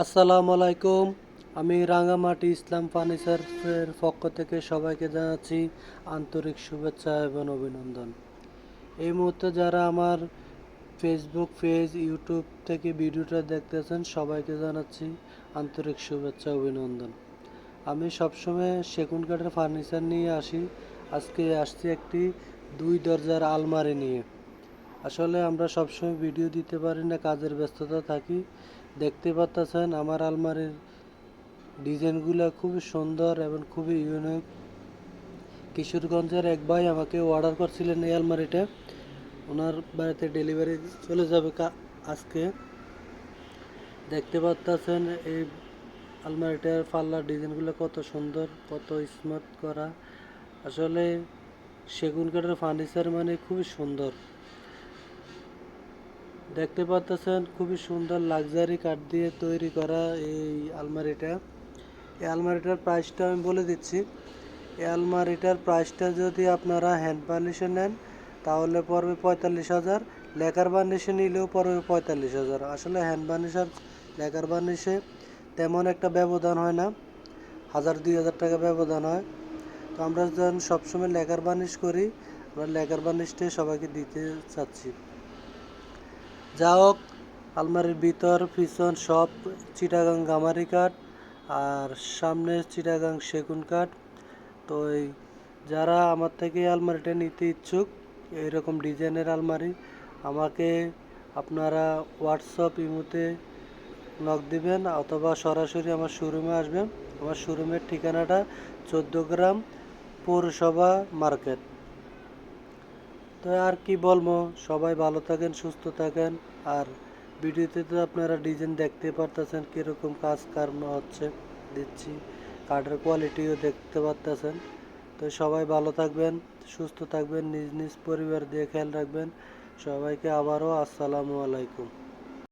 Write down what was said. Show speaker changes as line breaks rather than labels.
আসসালামু আলাইকুম। আমি রাঙামাটি ইসলাম ফার্নিচারের পক্ষ থেকে সবাইকে জানাচ্ছি আন্তরিক শুভেচ্ছা এবং অভিনন্দন। এই মুহূর্তে যারা আমার ফেসবুক পেজ ইউটিউব থেকে ভিডিওটা দেখতেছেন, সবাইকে জানাচ্ছি আন্তরিক শুভেচ্ছা, অভিনন্দন। আমি সবসময় সেগুন কাঠের ফার্নিচার নিয়ে আসি। আজকে আসছি একটি দুই দরজার আলমারি নিয়ে। আসলে আমরা সবসময় ভিডিও দিতে পারি না, কাজের ব্যস্ততা থাকি। দেখতে পাচ্ছেন আমার আলমারির ডিজাইনগুলো খুবই সুন্দর এবং খুবই ইউনিক কিশোরগঞ্জের এক ভাই আমাকে অর্ডার করছিলেন এই আলমারিটা ওনার বাড়িতে ডেলিভারি চলে যাবে আজকে। দেখতে পাচ্ছেন এই আলমারিটার পাল্লার ডিজাইনগুলো কত সুন্দর, কত স্মার্ট করা। আসলে সেগুন কাঠের ফার্নিচার মানে খুবই সুন্দর। দেখতে পাচ্ছেন খুবই সুন্দর লাক্সারি কাঠ দিয়ে তৈরি করা এই আলমারিটা। এই আলমারিটার প্রাইসটা আমি বলে দিচ্ছি। এই আলমারিটার প্রাইসটা যদি আপনারা হ্যান্ড বার্নিশে নেন, তাহলে পড়বে পঁয়তাল্লিশ হাজার। লেকার বার্নিশে নিলেও পড়বে পঁয়তাল্লিশ হাজার। আসলে হ্যান্ড বার্নিশ আর লেকার বার্নিশে তেমন একটা ব্যবধান হয় না। হাজার, দুই হাজার টাকা ব্যবধান হয়। তো আমরা যখন সবসময় লেকার বার্নিশ করি, আমরা লেকার বার্নিশটাই সবাইকে দিতে চাচ্ছি। যা হোক, আলমারির ভিতর, পিছন সব চিটাগাং গামারি কাঠ আর সামনে চিটাগাং সেগুন কাঠ। তো এই যারা আমার থেকে আলমারিটা নিতে ইচ্ছুক, এইরকম ডিজাইনের আলমারি, আমাকে আপনারা হোয়াটসঅ্যাপ ইমোতে নক দিবেন অথবা সরাসরি আমার শোরুমে আসবেন। আমার শোরুমের ঠিকানাটা চোদ্দ গ্রাম পৌরসভা মার্কেট। তো আর কি বলব, সবাই ভালো থাকেন, সুস্থ থাকেন। আর ভিডিওতে তো আপনারা ডিজাইন দেখতে পারতেছেন, কীরকম কাজ কর্ম হচ্ছে, দিচ্ছি। কাঠের কোয়ালিটিও দেখতে পারতেছেন। তো সবাই ভালো থাকবেন, সুস্থ থাকবেন, নিজ নিজ পরিবার দিয়ে খেয়াল রাখবেন। সবাইকে আবারও আসসালামু আলাইকুম।